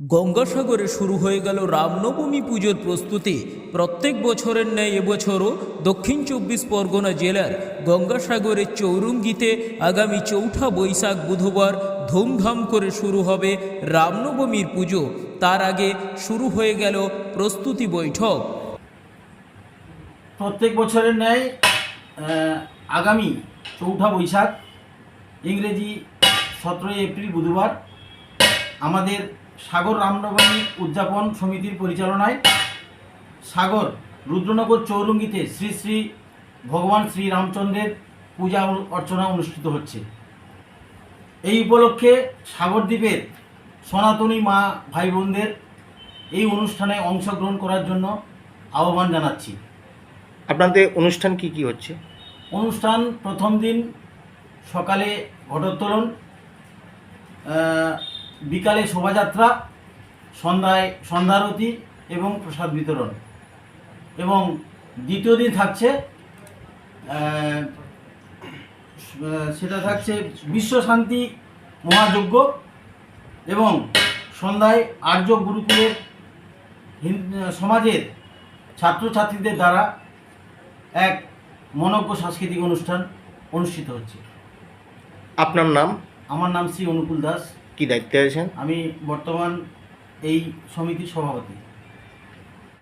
গঙ্গাসাগরে শুরু হয়ে গেল রামনবমী পুজোর প্রস্তুতি। প্রত্যেক বছরের ন্যায় এবছরও দক্ষিণ চব্বিশ পরগনা জেলার গঙ্গাসাগরের চৌরঙ্গিতে আগামী চৌঠা বৈশাখ বুধবার ধুমধাম করে শুরু হবে রামনবমীর পুজো। তার আগে শুরু হয়ে গেল প্রস্তুতি বৈঠক। প্রত্যেক বছরের ন্যায় আগামী চৌঠা বৈশাখ, ইংরেজি সতেরোই এপ্রিল বুধবার, আমাদের সাগর রামনবমী উদযাপন সমিতির পরিচালনায় সাগর রুদ্রনগর চৌরঙ্গিতে শ্রী শ্রী ভগবান শ্রী রামচন্দ্রের পূজা অর্চনা অনুষ্ঠিত হচ্ছে। এই উপলক্ষে সাগরদ্বীপের সনাতনী মা ভাই বোনদের এই অনুষ্ঠানে অংশগ্রহণ করার জন্য আহ্বান জানাচ্ছি। আপনাদের অনুষ্ঠান কি কি হচ্ছে? অনুষ্ঠান প্রথম দিন সকালে ঘটোত্তোলন বিকালে শোভাযাত্রা, সন্ধ্যায় সন্ধ্যারতি এবং প্রসাদ বিতরণ। এবং দ্বিতীয় দিন থাকছে সেটা থাকছে বিশ্ব শান্তি মহাযজ্ঞ এবং সন্ধ্যায় আর্য গুরুকুলের সমাজের ছাত্রছাত্রীদের দ্বারা এক মনজ্ঞ সাংস্কৃতিক অনুষ্ঠান অনুষ্ঠিত হচ্ছে। আপনার নাম? আমার নাম শ্রী অনুকূল দাস। কি দায়িত্বে আছেন? আমি বর্তমান এই সমিতির সভাপতি।